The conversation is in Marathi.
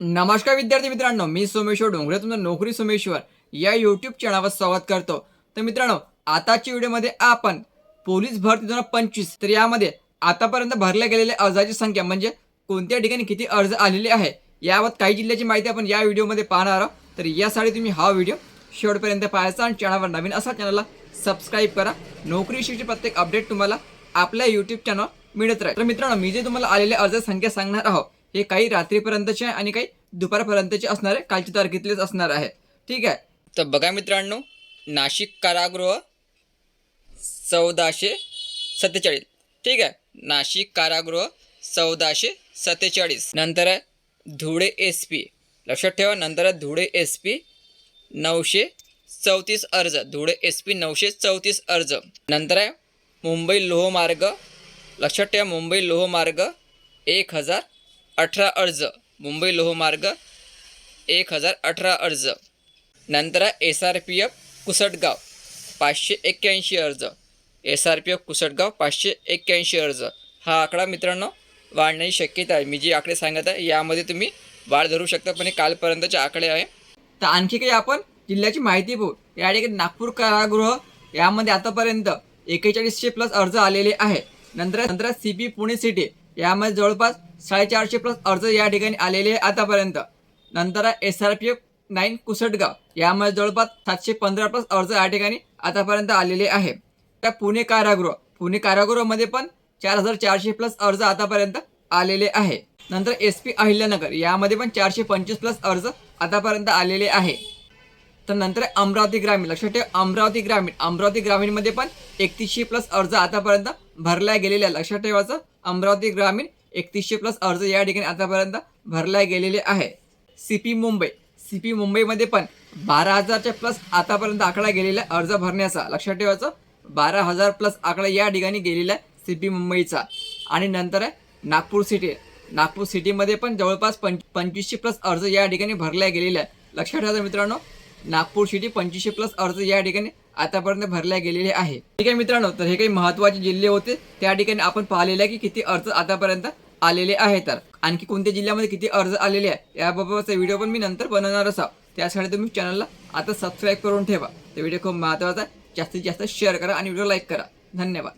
नमस्कार विद्यार्थी मित्रांनो मी सोमेश्वर डोंगरे तुमचं नोकरी सोमेश्वर या यूट्यूब चॅनलवर स्वागत करतो. तर मित्रांनो आताच्या व्हिडिओमध्ये आपण पोलीस भरती दोन हजार पंचवीस तर यामध्ये आतापर्यंत भरल्या गेलेल्या अर्जाची संख्या म्हणजे कोणत्या ठिकाणी किती अर्ज आलेले आहे याबाबत काही जिल्ह्याची माहिती आपण या व्हिडिओमध्ये पाहणार आहोत. तर यासाठी तुम्ही हा व्हिडिओ शेवटपर्यंत पाहायचा आणि चॅनलवर नवीन असा चॅनलला सबस्क्राईब करा. नोकरीविषयीचे प्रत्येक अपडेट तुम्हाला आपल्या यूट्यूब चॅनल मिळत राहील. तर मित्रांनो मी जे तुम्हाला आलेल्या अर्ज संख्या सांगणार आहोत हे काही रात्रीपर्यंतचे आहे आणि काही दुपारपर्यंतचे असणार आहे कालच्या तारखेतलेच असणार आहे. ठीक आहे? तर बघा मित्रांनो नाशिक कारागृह चौदाशे सत्तेचाळीस. ठीक आहे? नाशिक कारागृह चौदाशे सत्तेचाळीस. नंतर आहे धुळे एस पी लक्षात ठेवा नंतर आहे धुळे एस पी नऊशे चौतीस अर्ज. धुळे एस पी नऊशे चौतीस अर्ज. नंतर आहे मुंबई लोहमार्ग. लक्षात ठेवा मुंबई लोहमार्ग एक हजार अठरा अर्ज मुंबई लोहमार्ग एक हजार अठरा अर्ज. नंतर S R P F Kusatgaon पाचशे एक्क्याऐंशी अर्ज. S R P F Kusatgaon पाचशे एक्क्याऐंशी अर्ज. हा आकडा मित्रांनो वाढण्याची शक्यता आहे. मी जी आकडे सांगत आहे यामध्ये तुम्ही वाढ धरू शकता पण हे कालपर्यंतचे आकडे आहे. तर आणखी काही आपण जिल्ह्याची माहिती पाहू या ठिकाणी नागपूर कारागृह यामध्ये आतापर्यंत एकेचाळीसशे प्लस अर्ज आलेले आहे नंतर नंतर सी पी पुणे सिटी यामध्ये जवळपास साडेचारशे प्लस अर्ज या ठिकाणी आलेले आहे आतापर्यंत. नंतर S R P F nine Kusatgaon. यामध्ये जवळपास सातशे पंधरा प्लस अर्ज या ठिकाणी आतापर्यंत आलेले आहे. त्या पुणे कारागृह पुणे कारागृहामध्ये पण चार हजार चारशे प्लस अर्ज आतापर्यंत आलेले आहे. नंतर एस पी अहिल्यानगर यामध्ये पण चारशे पंचवीस प्लस अर्ज आतापर्यंत आलेले आहे. तर नंतर अमरावती ग्रामीण लक्षात ठेवा अमरावती ग्रामीण अमरावती ग्रामीणमध्ये पण एकतीसशे प्लस अर्ज आतापर्यंत भरल्या गेलेल्या लक्षात ठेवायचं अमरावती ग्रामीण एकतीसशे प्लस अर्ज या ठिकाणी आतापर्यंत भरला गेलेले आहे. C P Mumbai. C P मुंबईमध्ये पण बारा हजारच्या प्लस आतापर्यंत आकडा गेलेला आहे अर्ज भरण्याचा. लक्षात ठेवायचं बारा हजार प्लस आकडा या ठिकाणी गेलेला आहे सी पी मुंबईचा. आणि नंतर आहे नागपूर सिटी नागपूर सिटीमध्ये पण जवळपास पंच पंचवीसशे प्लस अर्ज या ठिकाणी भरल्या गेलेला आहे लक्षात ठेवायचं मित्रांनो नागपूर सिटी पंचवीसशे प्लस अर्ज या ठिकाणी आतापर्यंत भरल्या गेलेले आहे. ठीक आहे मित्रांनो तर हे काही महत्त्वाचे जिल्हे होते. त्या ठिकाणी आपण पाहिलेलं आहे की किती अर्ज आतापर्यंत आलेले आहे तर. आणखी कोणत्या जिल्ह्यामध्ये किती अर्ज आलेले आहे याबाबतचा व्हिडिओ पण मी नंतर बनवणार असा. त्यासाठी तुम्ही चॅनलला आता सबस्क्राईब करून ठेवा. तर व्हिडिओ खूप महत्त्वाचा आहे. जास्तीत जास्त शेअर करा आणि व्हिडिओ लाईक करा. धन्यवाद.